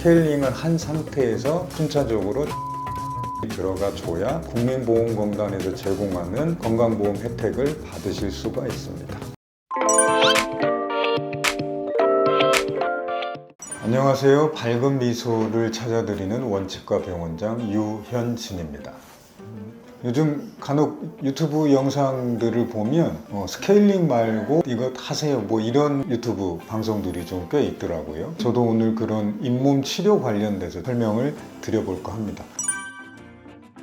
스케일링을 한 상태에서 순차적으로 들어가 줘야 국민보험공단에서 제공하는 건강보험 혜택을 받으실 수가 있습니다. 안녕하세요. 밝은 미소를 찾아드리는 원치과 병원장 유현진입니다. 요즘 간혹 유튜브 영상들을 보면 어, 스케일링 말고 이것 하세요 뭐 이런 유튜브 방송들이 좀 꽤 있더라고요. 저도 오늘 그런 잇몸 치료 관련돼서 설명을 드려볼까 합니다.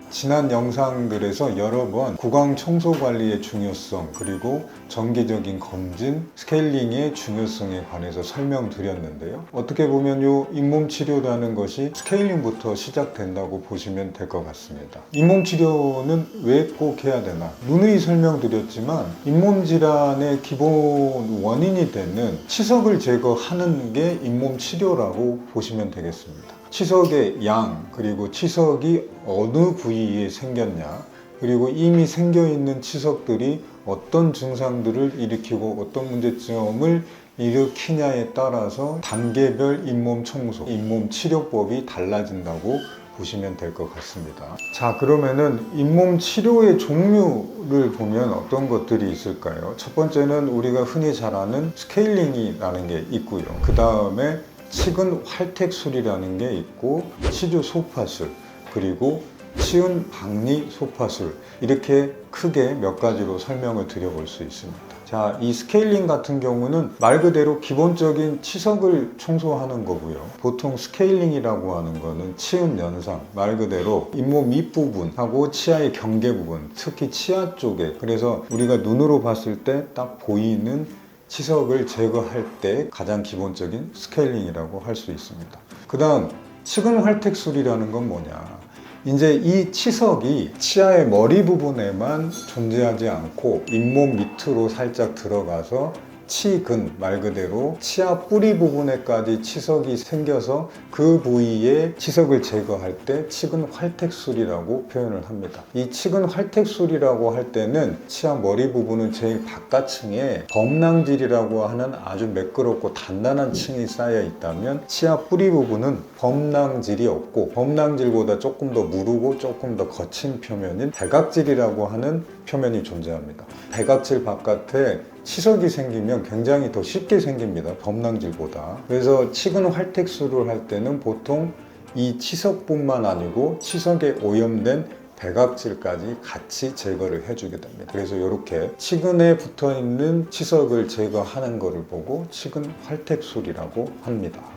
지난 영상들에서 여러 번 구강 청소 관리의 중요성 그리고 정기적인 검진, 스케일링의 중요성에 관해서 설명드렸는데요. 어떻게 보면 요 잇몸 치료라는 것이 스케일링부터 시작된다고 보시면 될 것 같습니다. 잇몸 치료는 왜 꼭 해야 되나? 누누이 설명드렸지만 잇몸 질환의 기본 원인이 되는 치석을 제거하는 게 잇몸 치료라고 보시면 되겠습니다. 치석의 양 그리고 치석이 어느 부위에 생겼냐 그리고 이미 생겨 있는 치석들이 어떤 증상들을 일으키고 어떤 문제점을 일으키냐에 따라서 단계별 잇몸 청소, 잇몸 치료법이 달라진다고 보시면 될 것 같습니다. 자, 그러면은 잇몸 치료의 종류를 보면 어떤 것들이 있을까요? 첫 번째는 우리가 흔히 잘 아는 스케일링이 라는 게 있고요. 그 다음에 치근 활택술이라는 게 있고 치주 소파술 그리고 치은 박리 소파술 이렇게 크게 몇 가지로 설명을 드려볼 수 있습니다. 자, 이 스케일링 같은 경우는 말 그대로 기본적인 치석을 청소하는 거고요. 보통 스케일링이라고 하는 거는 치은 연상, 말 그대로 잇몸 밑부분하고 치아의 경계 부분, 특히 치아 쪽에 그래서 우리가 눈으로 봤을 때 딱 보이는 치석을 제거할 때 가장 기본적인 스케일링이라고 할 수 있습니다. 그 다음, 치근 활택술이라는 건 뭐냐? 이제 이 치석이 치아의 머리 부분에만 존재하지 않고 잇몸 밑으로 살짝 들어가서 치근 말 그대로 치아 뿌리 부분에까지 치석이 생겨서 그 부위에 치석을 제거할 때 치근 활택술이라고 표현을 합니다. 이 치근 활택술이라고 할 때는 치아 머리 부분은 제일 바깥층에 범낭질이라고 하는 아주 매끄럽고 단단한 층이 쌓여 있다면 치아 뿌리 부분은 범낭질이 없고 범낭질보다 조금 더 무르고 조금 더 거친 표면인 대각질이라고 하는 표면이 존재합니다. 대각질 바깥에 치석이 생기면 굉장히 더 쉽게 생깁니다. 범낭질보다. 그래서 치근 활택술을 할 때는 보통 이 치석뿐만 아니고 치석에 오염된 대각질까지 같이 제거를 해주게 됩니다. 그래서 이렇게 치근에 붙어 있는 치석을 제거하는 것을 보고 치근 활택술이라고 합니다.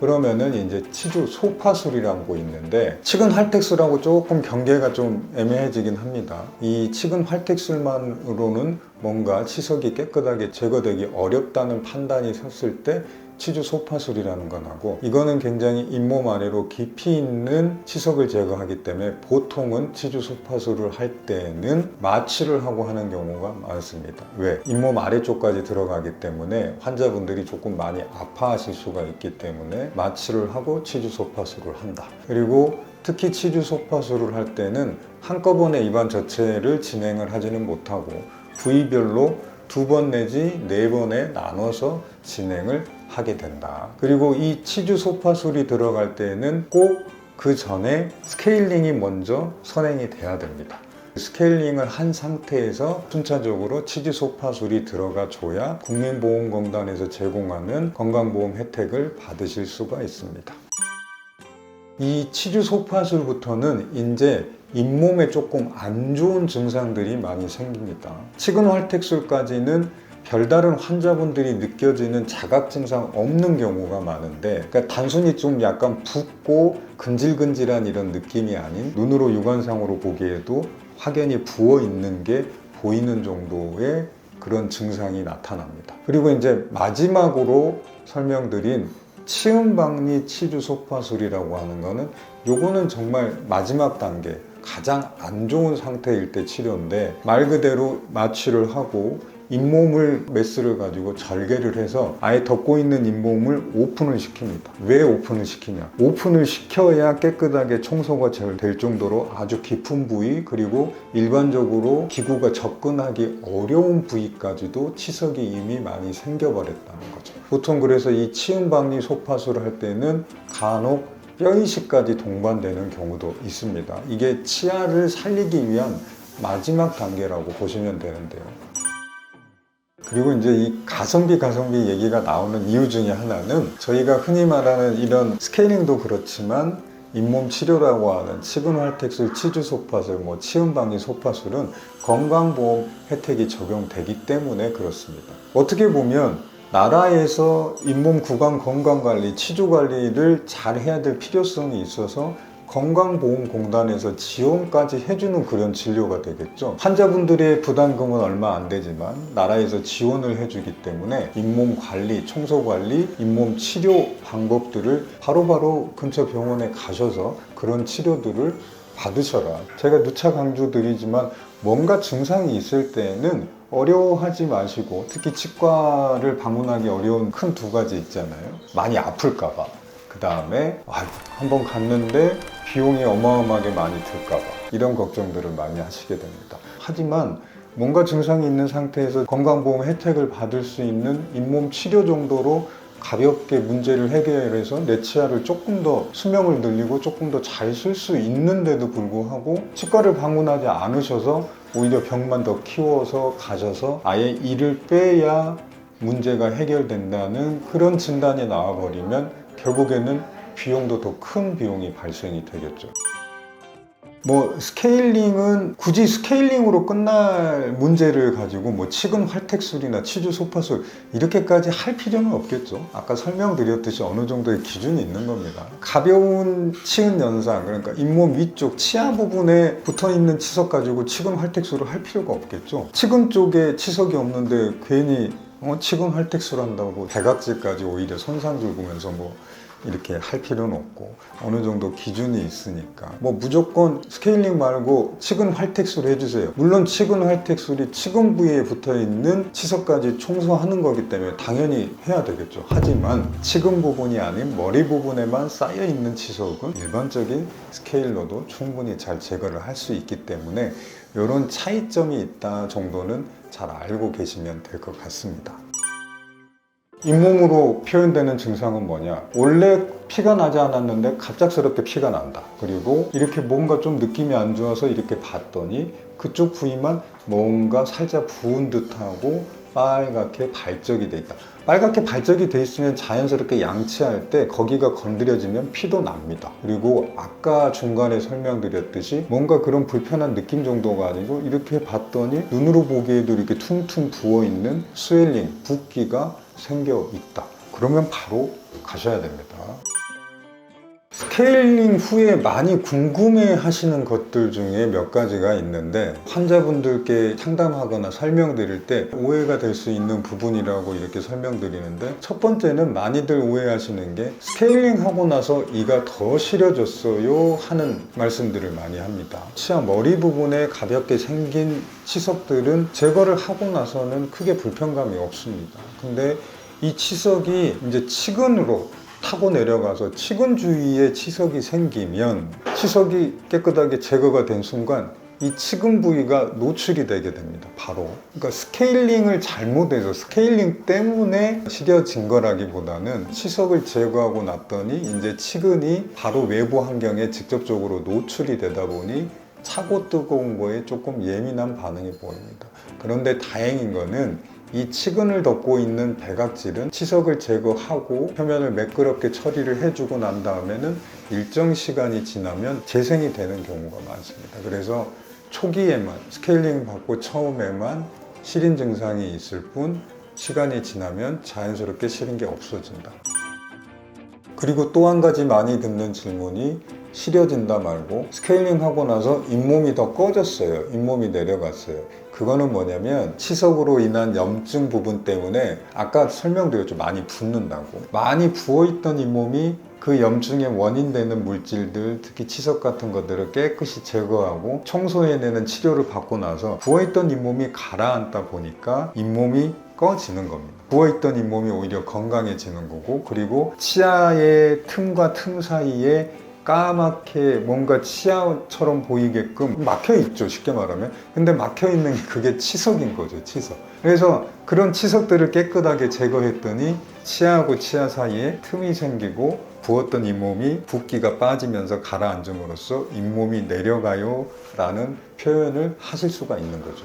그러면은 이제 치주 소파술이라는 거 있는데 치근 활택술하고 조금 경계가 좀 애매해지긴 합니다. 이 치근 활택술만으로는 뭔가 치석이 깨끗하게 제거되기 어렵다는 판단이 섰을 때 치주 소파술이라는 건 하고 이거는 굉장히 잇몸 아래로 깊이 있는 치석을 제거하기 때문에 보통은 치주 소파술을 할 때는 마취를 하고 하는 경우가 많습니다. 왜? 잇몸 아래쪽까지 들어가기 때문에 환자분들이 조금 많이 아파하실 수가 있기 때문에 마취를 하고 치주 소파술을 한다. 그리고 특히 치주 소파술을 할 때는 한꺼번에 입안 전체를 진행을 하지는 못하고 부위별로 두 번 내지 네 번에 나눠서 진행을 하게 된다. 그리고 이 치주 소파 술이 들어갈 때는 꼭 그 전에 스케일링이 먼저 선행이 돼야 됩니다. 스케일링을 한 상태에서 순차적으로 치주 소파술이 들어가 줘야 국민보험공단에서 제공하는 건강보험 혜택을 받으실 수가 있습니다. 이 치주 소파술부터는 이제 잇몸에 조금 안 좋은 증상들이 많이 생깁니다. 치근 활택술까지는 별다른 환자분들이 느껴지는 자각 증상 없는 경우가 많은데 그러니까 단순히 좀 약간 붓고 근질근질한 이런 느낌이 아닌 눈으로 육안상으로 보기에도 확연히 부어 있는 게 보이는 정도의 그런 증상이 나타납니다. 그리고 이제 마지막으로 설명드린 치음박리 치주 소파술이라고 하는 거는 요거는 정말 마지막 단계 가장 안 좋은 상태일 때 치료인데 말 그대로 마취를 하고 잇몸을 메스를 가지고 절개를 해서 아예 덮고 있는 잇몸을 오픈을 시킵니다. 왜 오픈을 시키냐? 오픈을 시켜야 깨끗하게 청소가 잘될 정도로 아주 깊은 부위 그리고 일반적으로 기구가 접근하기 어려운 부위까지도 치석이 이미 많이 생겨버렸다는 거죠. 보통 그래서 이 치음박리 소파수를 할 때는 간혹 뼈이식까지 동반되는 경우도 있습니다. 이게 치아를 살리기 위한 마지막 단계라고 보시면 되는데요. 그리고 이제 이 가성비 가성비 얘기가 나오는 이유 중에 하나는 저희가 흔히 말하는 이런 스케일링도 그렇지만 잇몸 치료라고 하는 치근 활택술, 치주 소파술, 뭐 치음방위 소파술은 건강보험 혜택이 적용되기 때문에 그렇습니다. 어떻게 보면 나라에서 잇몸 구강 건강 관리, 치주 관리를 잘 해야 될 필요성이 있어서 건강보험공단에서 지원까지 해주는 그런 진료가 되겠죠. 환자분들의 부담금은 얼마 안 되지만 나라에서 지원을 해주기 때문에 잇몸 관리, 청소 관리, 잇몸 치료 방법들을 바로바로 근처 병원에 가셔서 그런 치료들을 받으셔라. 제가 누차 강조드리지만 뭔가 증상이 있을 때는 어려워하지 마시고 특히 치과를 방문하기 어려운 큰 두 가지 있잖아요. 많이 아플까봐. 그 다음에 한번 갔는데 비용이 어마어마하게 많이 들까봐 이런 걱정들을 많이 하시게 됩니다. 하지만 뭔가 증상이 있는 상태에서 건강보험 혜택을 받을 수 있는 잇몸 치료 정도로 가볍게 문제를 해결해서 내 치아를 조금 더 수명을 늘리고 조금 더 잘 쓸 수 있는데도 불구하고 치과를 방문하지 않으셔서 오히려 병만 더 키워서 가셔서 아예 이를 빼야 문제가 해결된다는 그런 진단이 나와버리면 결국에는 비용도 더 큰 비용이 발생이 되겠죠. 뭐 스케일링은 굳이 스케일링으로 끝날 문제를 가지고 뭐 치근 활택술이나 치주 소파술 이렇게까지 할 필요는 없겠죠. 아까 설명드렸듯이 어느 정도의 기준이 있는 겁니다. 가벼운 치은 연상 그러니까 잇몸 위쪽 치아 부분에 붙어 있는 치석 가지고 치근 활택술을 할 필요가 없겠죠. 치근 쪽에 치석이 없는데 괜히 어, 치근 활택술 한다고 대각질까지 오히려 손상 줄으면서 뭐 이렇게 할 필요는 없고 어느 정도 기준이 있으니까 뭐 무조건 스케일링 말고 치근 활택술 해주세요. 물론 치근 활택술이 치근 부위에 붙어 있는 치석까지 청소하는 거기 때문에 당연히 해야 되겠죠. 하지만 치근 부분이 아닌 머리 부분에만 쌓여 있는 치석은 일반적인 스케일러도 충분히 잘 제거를 할 수 있기 때문에 이런 차이점이 있다 정도는 잘 알고 계시면 될 것 같습니다. 잇몸으로 표현되는 증상은 뭐냐? 원래 피가 나지 않았는데 갑작스럽게 피가 난다. 그리고 이렇게 뭔가 좀 느낌이 안 좋아서 이렇게 봤더니 그쪽 부위만 뭔가 살짝 부은 듯하고 빨갛게 발적이 돼 있다. 빨갛게 발적이 돼 있으면 자연스럽게 양치할 때 거기가 건드려지면 피도 납니다. 그리고 아까 중간에 설명드렸듯이 뭔가 그런 불편한 느낌 정도가 아니고 이렇게 봤더니 눈으로 보기에도 이렇게 퉁퉁 부어 있는 스웰링, 붓기가 생겨 있다. 그러면 바로 가셔야 됩니다. 스케일링 후에 많이 궁금해 하시는 것들 중에 몇 가지가 있는데 환자분들께 상담하거나 설명드릴 때 오해가 될 수 있는 부분이라고 이렇게 설명드리는데 첫 번째는 많이들 오해하시는 게 스케일링 하고 나서 이가 더 시려졌어요 하는 말씀들을 많이 합니다. 치아 머리 부분에 가볍게 생긴 치석들은 제거를 하고 나서는 크게 불편감이 없습니다. 근데 이 치석이 이제 치근으로 타고 내려가서 치근 주위에 치석이 생기면 치석이 깨끗하게 제거가 된 순간 이 치근 부위가 노출이 되게 됩니다. 바로. 그러니까 스케일링을 잘못해서 스케일링 때문에 시려진 거라기보다는 치석을 제거하고 났더니 이제 치근이 바로 외부 환경에 직접적으로 노출이 되다 보니 차고 뜨거운 거에 조금 예민한 반응이 보입니다. 그런데 다행인 거는 이 치근을 덮고 있는 백악질은 치석을 제거하고 표면을 매끄럽게 처리를 해주고 난 다음에는 일정 시간이 지나면 재생이 되는 경우가 많습니다. 그래서 초기에만 스케일링 받고 처음에만 시린 증상이 있을 뿐 시간이 지나면 자연스럽게 시린 게 없어진다. 그리고 또 한 가지 많이 듣는 질문이 시려진다 말고 스케일링 하고 나서 잇몸이 더 꺼졌어요. 잇몸이 내려갔어요. 그거는 뭐냐면 치석으로 인한 염증 부분 때문에 아까 설명드렸죠. 많이 붓는다고. 많이 부어있던 잇몸이 그 염증의 원인 되는 물질들, 특히 치석 같은 것들을 깨끗이 제거하고 청소해내는 치료를 받고 나서 부어있던 잇몸이 가라앉다 보니까 잇몸이 꺼지는 겁니다. 부어있던 잇몸이 오히려 건강해지는 거고 그리고 치아의 틈과 틈 사이에 까맣게 뭔가 치아처럼 보이게끔 막혀 있죠 쉽게 말하면. 근데 막혀 있는 게 그게 치석인 거죠 치석. 그래서 그런 치석들을 깨끗하게 제거했더니 치아하고 치아 사이에 틈이 생기고 부었던 잇몸이 붓기가 빠지면서 가라앉음으로써 잇몸이 내려가요 라는 표현을 하실 수가 있는 거죠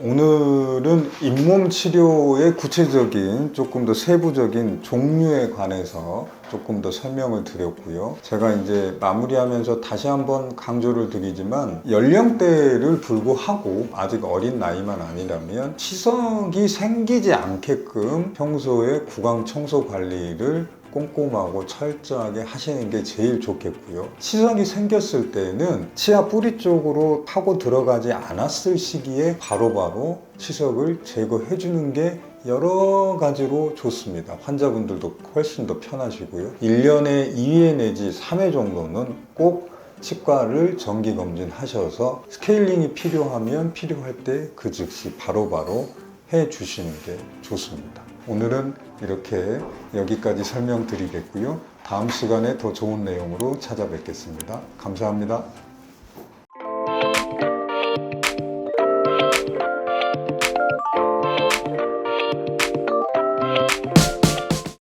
오늘은 잇몸 치료의 구체적인 조금 더 세부적인 종류에 관해서 조금 더 설명을 드렸고요. 제가 이제 마무리하면서 다시 한번 강조를 드리지만 연령대를 불구하고 아직 어린 나이만 아니라면 치석이 생기지 않게끔 평소에 구강 청소 관리를 꼼꼼하고 철저하게 하시는 게 제일 좋겠고요. 치석이 생겼을 때는 치아 뿌리 쪽으로 파고 들어가지 않았을 시기에 바로바로 치석을 제거해 주는 게 여러 가지로 좋습니다. 환자분들도 훨씬 더 편하시고요. 1년에 2회 내지 3회 정도는 꼭 치과를 정기 검진하셔서 스케일링이 필요하면 필요할 때 그 즉시 바로바로 해 주시는 게 좋습니다. 오늘은 이렇게 여기까지 설명드리겠고요. 다음 시간에 더 좋은 내용으로 찾아뵙겠습니다. 감사합니다.